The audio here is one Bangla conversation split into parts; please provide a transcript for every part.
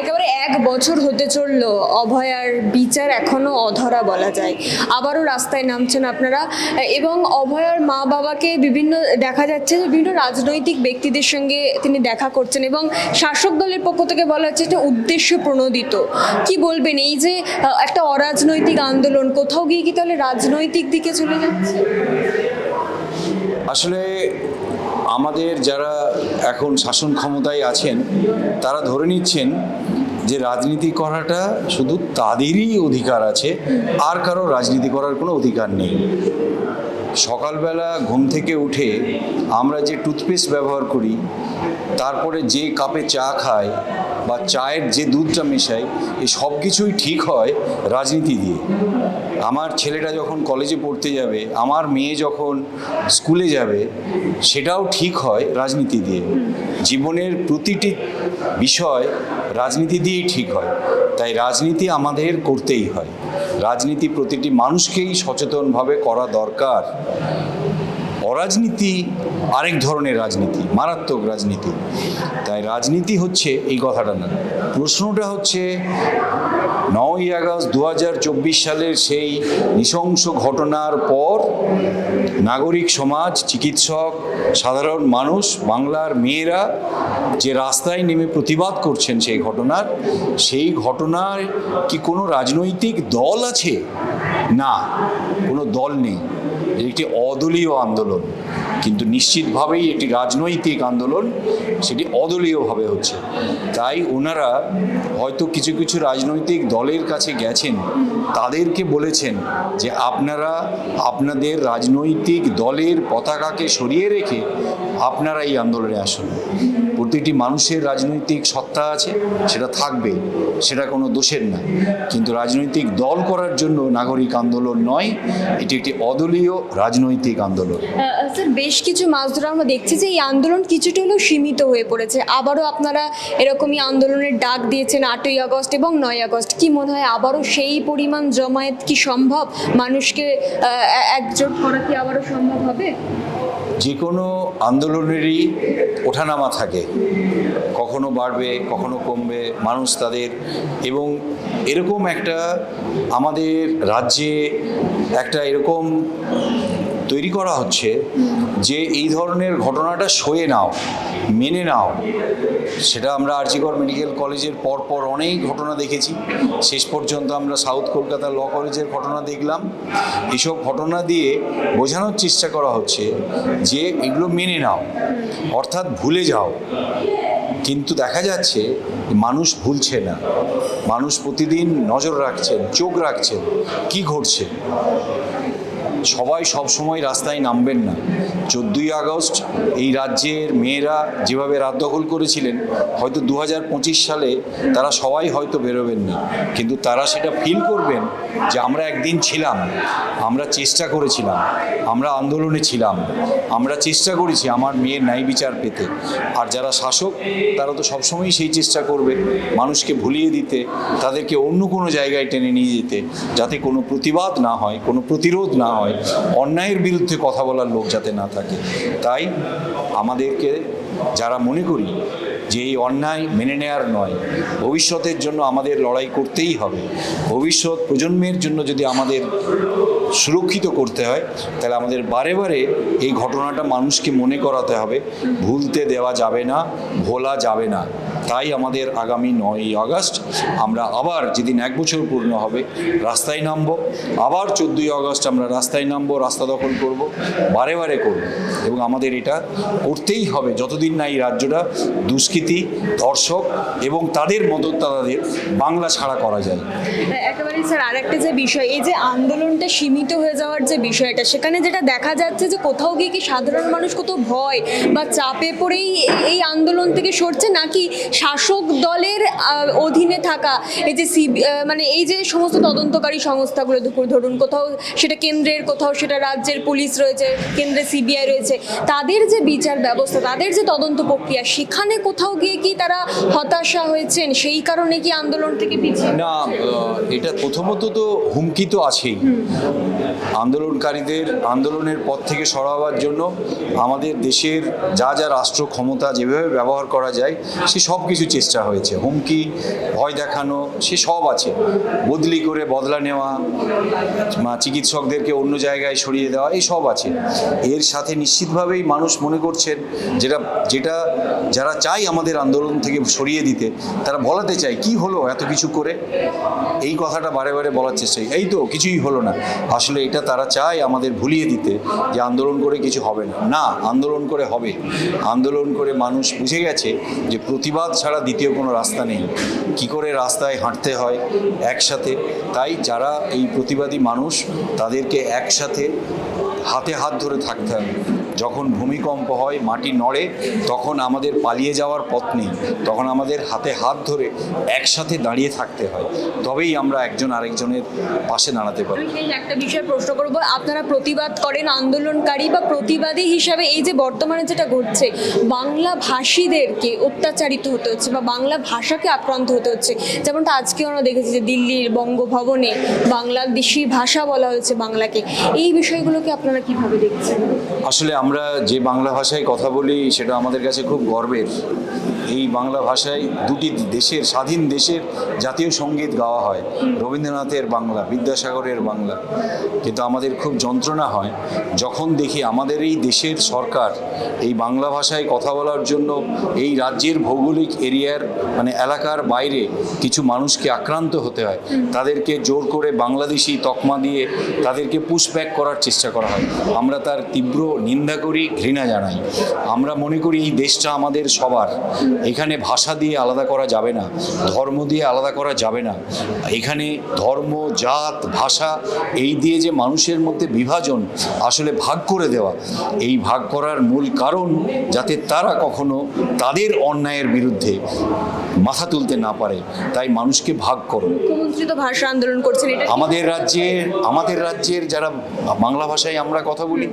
একেবারে এক বছর হতে চলল, অভয়ার বিচার এখনও অধরা বলা যায়। আবারও রাস্তায় নামছেন আপনারা। এবং অভয়ার মা বাবাকে বিভিন্ন দেখা যাচ্ছে যে বিভিন্ন রাজনৈতিক ব্যক্তিদের সঙ্গে তিনি দেখা করছেন এবং শাসক দলের পক্ষ থেকে বলা হচ্ছে এটা উদ্দেশ্য প্রণোদিত। কি বলবেন? এই যে একটা অরাজনৈতিক আন্দোলন, কোথাও গিয়ে কি তাহলে রাজনৈতিক দিকে চলে যাচ্ছে? আসলে আমাদের যারা এখন শাসন ক্ষমতায় আছেন, তারা ধরে নিচ্ছেন যে রাজনীতি করাটা শুধু তাদেরই অধিকার আছে, আর কারও রাজনীতি করার কোনো অধিকার নেই। সকালবেলা ঘুম থেকে উঠে আমরা যে টুথপেস্ট ব্যবহার করি তারপরে যে কাপে চা খায় বা চায়ের যে দুধটা মেশাই এই সব কিছুই ঠিক হয় রাজনীতি দিয়ে। আমার ছেলেটা যখন কলেজে পড়তে যাবে, আমার মেয়ে যখন স্কুলে যাবে, সেটাও ঠিক হয় রাজনীতি দিয়ে। জীবনের প্রতিটি বিষয় রাজনীতি দিয়েই ঠিক হয়। তাই রাজনীতি আমাদের করতেই হয়। রাজনীতি প্রতিটি মানুষকেই সচেতনভাবে করা দরকার। অরাজনীতি, আরেক ধরনের রাজনীতি, মারাত্মক রাজনীতি। তাই রাজনীতি হচ্ছে এই কথাটা না। প্রশ্নটা হচ্ছে, নয়ই আগস্ট দু হাজার চব্বিশ সালের সেই নৃশংস ঘটনার পর নাগরিক সমাজ, চিকিৎসক, সাধারণ মানুষ, বাংলার মেয়েরা যে রাস্তায় নেমে প্রতিবাদ করছেন সেই ঘটনার সেই ঘটনার কি কোনো রাজনৈতিক দল আছে? না, কোনো দল নেই। একটি অদলীয় আন্দোলন। কিন্তু নিশ্চিতভাবেই একটি রাজনৈতিক আন্দোলন, সেটি অদলীয়ভাবে হচ্ছে। তাই ওনারা হয়তো কিছু কিছু রাজনৈতিক দলের কাছে গেছেন, তাদেরকে বলেছেন যে আপনারা আপনাদের রাজনৈতিক দলের পতাকাকে সরিয়ে রেখে আপনারা এই আন্দোলনে আসুন। প্রতিটি মানুষের রাজনৈতিক সত্তা আছে, সেটা থাকবে, সেটা কোনো দোষের না। কিন্তু রাজনৈতিক দল করার জন্য নাগরিক আন্দোলন নয়, এটি একটি অদলীয় রাজনৈতিক আন্দোলন। স্যার, বেশ কিছু মাস ধরে আমরা দেখছি যে এই আন্দোলন কিছুটা হলেও সীমিত হয়ে পড়েছে। আবারও আপনারা এরকমই আন্দোলনের ডাক দিয়েছেন আটই আগস্ট এবং নয় আগস্ট। কি মনে হয়, আবারও সেই পরিমাণ জমায়েত কি সম্ভব? মানুষকে একজোট করা কি আবারও সম্ভব হবে? যে কোনো আন্দোলনেরই ওঠানামা থাকে। কখনো বাড়বে, কখনো কমবে, মানুষ তাদের এবং এরকম একটা আমাদের রাজ্যে একটা এরকম তৈরি করা হচ্ছে যে এই ধরনের ঘটনাটা সয়ে নাও, মেনে নাও। সেটা আমরা আরজিগড় মেডিকেল কলেজের পর পর অনেক ঘটনা দেখেছি। শেষ পর্যন্ত আমরা সাউথ কলকাতা ল কলেজের ঘটনা দেখলাম। এসব ঘটনা দিয়ে বোঝানোর চেষ্টা করা হচ্ছে যে এগুলো মেনে নাও, অর্থাৎ ভুলে যাও। কিন্তু দেখা যাচ্ছে মানুষ ভুলছে না। মানুষ প্রতিদিন নজর রাখছেন চোখ রাখছেন কি ঘটছে? সবাই সব সময় রাস্তায় নামবেন না। চোদ্দোই আগস্ট এই রাজ্যের মেয়েরা যেভাবে রাত দখল করেছিলেন, হয়তো দু হাজার পঁচিশ সালে তারা সবাই হয়তো বেরোবেন না। কিন্তু তারা সেটা ফিল করবেন যে আমরা একদিন ছিলাম, আমরা চেষ্টা করেছিলাম, আমরা আন্দোলনে ছিলাম, আমরা চেষ্টা করেছি আমার মেয়ের ন্যায় বিচার পেতে। আর যারা শাসক, তারা তো সবসময়ই সেই চেষ্টা করবে মানুষকে ভুলিয়ে দিতে, তাদেরকে অন্য কোনো জায়গায় টেনে নিয়ে যেতে, যাতে কোনো প্রতিবাদ না হয়, কোনো প্রতিরোধ না হয় অন্যায়ের বিরুদ্ধে কথা বলার লোক যাতে না থাকে। তাই আমাদেরকে যারা মনে করি যে এই অন্যায় মেনে নেয়ার নয়, ভবিষ্যতের জন্য আমাদের লড়াই করতেই হবে। ভবিষ্যৎ প্রজন্মের জন্য যদি আমাদের সুরক্ষিত করতে হয়, তাহলে আমাদের বারে বারে এই ঘটনাটা মানুষকে মনে করাতে হবে, ভুলতে দেওয়া যাবে না, ভোলা যাবে না। তাই আমাদের আগামী নয়ই আগস্ট আমরা আবার যেদিন এক বছর পূর্ণ হবে, রাস্তায় নামব। আবার চোদ্দোই আগস্ট আমরা রাস্তায় নামব, রাস্তা দখল করব, বারে বারে করব। এবং আমাদের এটা করতেই হবে। যতদিন না এই রাজ্যটা দুষ্কৃতি ধর্ষক এবং তাদের মদতদাতাদের বাংলা ছাড়া করা যায়। একেবারে স্যার, আরেকটা যে বিষয়, এই যে আন্দোলনটা সীমিত হয়ে যাওয়ার যে বিষয়টা, সেখানে যেটা দেখা যাচ্ছে যে কোথাও গিয়ে কি সাধারণ মানুষ কোথাও ভয় বা চাপে পড়েই এই- আন্দোলন থেকে সরছে, নাকি শাসক দলের অধীনে থাকা এই যে মানে এই যে সমস্ত তদন্তকারী সংস্থাগুলো ধরুন- কোথাও সেটা কেন্দ্রের, কোথাও সেটা রাজ্যের পুলিশ রয়েছে, কেন্দ্রের সিবিআই রয়েছে, তাদের যে বিচার ব্যবস্থা, তাদের যে তদন্ত প্রক্রিয়া, সেখানে কোথাও গিয়ে কি তারা হতাশা হয়েছেন? সেই কারণে কি আন্দোলন থেকে পিছিয়ে না এটা প্রথমত তো হুমকি তো আছেই। আন্দোলনকারীদের আন্দোলনের পথ থেকে সরাবার জন্য আমাদের দেশের যা যা রাষ্ট্র ক্ষমতা যেভাবে ব্যবহার করা যায় সে সব কিছু চেষ্টা হয়েছে। হুমকি ভয় দেখানো সে সব আছে। বদলি করে বদলা নেওয়া চিকিৎসকদেরকে অন্য জায়গায় সরিয়ে দেওয়া এই সব আছে। এর সাথে নিশ্চিতভাবেই মানুষ মনে করছেন যেটা যেটা যারা চাই আমাদের আন্দোলন থেকে সরিয়ে দিতে, তারা বলাতে চায়, কি হলো এত কিছু করে? এই কথাটা বারে বারে বলার চেষ্টা এই তো, কিছুই হলো না। আসলে এটা তারা চায় আমাদের ভুলিয়ে দিতে, যে আন্দোলন করে কিছু হবে না। না, আন্দোলন করে হবে। আন্দোলন করে মানুষ বুঝে গেছে যে প্রতিবাদ ছাড়া দ্বিতীয় কোনো রাস্তা নেই। কি করে রাস্তায় হাঁটতে হয় একসাথে? তাই যারা এই প্রতিবাদী মানুষ, তাদেরকে একসাথে হাতে হাত ধরে থাকতে হবে। যখন ভূমিকম্প হয় মাটি নড়ে তখন আমাদের পালিয়ে যাওয়ার পথ নেই। তখন আমাদের হাতে হাত ধরে একসাথে দাঁড়িয়ে থাকতে হয়। তবেই আমরা একজন আরেকজনের পাশে দাঁড়াতে পারি। একটা বিষয়ে প্রশ্ন করব। আপনারা প্রতিবাদ করেন আন্দোলনকারী বা প্রতিবাদী হিসাবে এই যে বর্তমানে যেটা ঘটছে বাংলা ভাষীদেরকে অত্যাচারিত হতে হচ্ছে বা বাংলা ভাষাকে আক্রান্ত হতে হচ্ছে। যেমনটা আজকে আমরা দেখেছি যে দিল্লির বঙ্গভবনে বাংলাদেশি ভাষা বলা হয়েছে বাংলাকে। এই বিষয়গুলোকে আপনারা কীভাবে দেখছেন? আসলে আমরা যে বাংলা ভাষায় কথা বলি সেটা আমাদের কাছে খুব গর্বের। এই বাংলা ভাষায় দুটি দেশের স্বাধীন দেশের জাতীয় সংগীত গাওয়া হয়। রবীন্দ্রনাথের বাংলা, বিদ্যাসাগরের বাংলা। কিন্তু আমাদের খুব যন্ত্রণা হয় যখন দেখি আমাদের এই দেশের সরকার এই বাংলা ভাষায় কথা বলার জন্য এই রাজ্যের ভৌগোলিক এরিয়ার মানে এলাকার বাইরে কিছু মানুষকে আক্রান্ত হতে হয়। তাদেরকে জোর করে বাংলাদেশি তকমা দিয়ে তাদেরকে পুশব্যাক করার চেষ্টা করা হয়। আমরা তার তীব্র নিন্দা করি, ঘৃণা জানাই। আমরা মনে করি এই দেশটা আমাদের সবার। এখানে ভাষা দিয়ে আলাদা করা যাবে না ধর্ম দিয়ে আলাদা করা যাবে না। এখানে ধর্ম জাত ভাষা এই দিয়ে যে মানুষের মধ্যে বিভাজন আসলে ভাগ করে দেওয়া এই ভাগ করার মূল কারণ যাতে তারা কখনো তাদের অন্যায়ের বিরুদ্ধে মাথা তুলতে না পারে তাই মানুষকে ভাগ করো। মুখ্যমন্ত্রী তো ভাষা আন্দোলন করছেন এটা আমাদের রাজ্যের আমাদের রাজ্যের যারা বাংলা ভাষায় আমরা কথা বলি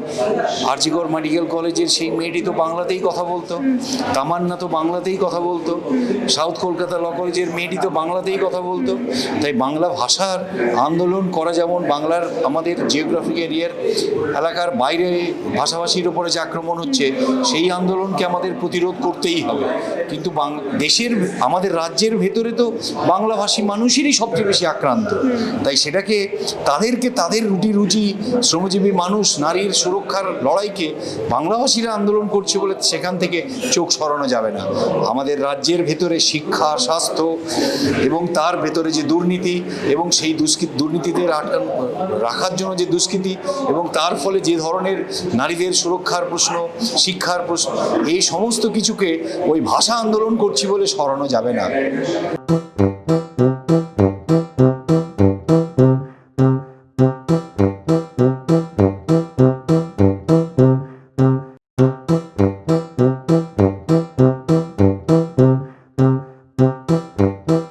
আরজিগড় মেডিকেল কলেজের সেই মেয়েটি তো বাংলাতেই কথা বলতো তামান্না তো বাংলাতেই কথা বলতো, সাউথ কলকাতা ল কলেজের মেয়েটি তো বাংলাতেই কথা বলতো। তাই বাংলা ভাষার আন্দোলন করা যেমন বাংলার আমাদের জিওগ্রাফিক এরিয়ার এলাকার বাইরে ভাষাভাষীর উপরে যে আক্রমণ হচ্ছে, সেই আন্দোলনকে আমাদের প্রতিরোধ করতেই হবে। কিন্তু দেশের, আমাদের রাজ্যের ভেতরে তো বাংলাভাষী মানুষেরই সবচেয়ে বেশি আক্রান্ত। তাই সেটাকে তাদেরকে, তাদের রুটি রুচি, শ্রমজীবী মানুষ, নারীর সুরক্ষার লড়াইকে বাংলাভাষীরা আন্দোলন করছে বলে সেখান থেকে চোখ সরানো যাবে না। আমাদের রাজ্যের ভেতরে শিক্ষা, স্বাস্থ্য এবং তার ভেতরে যে দুর্নীতি এবং সেই দুষ্কৃতি দুর্নীতিতে রাখার জন্য যে দুষ্কৃতি এবং তার ফলে যে ধরনের নারীদের সুরক্ষার প্রশ্ন, শিক্ষার প্রশ্ন, এই সমস্ত কিছুকে ওই ভাষা আন্দোলন করছি বলে সরানো যাবে না।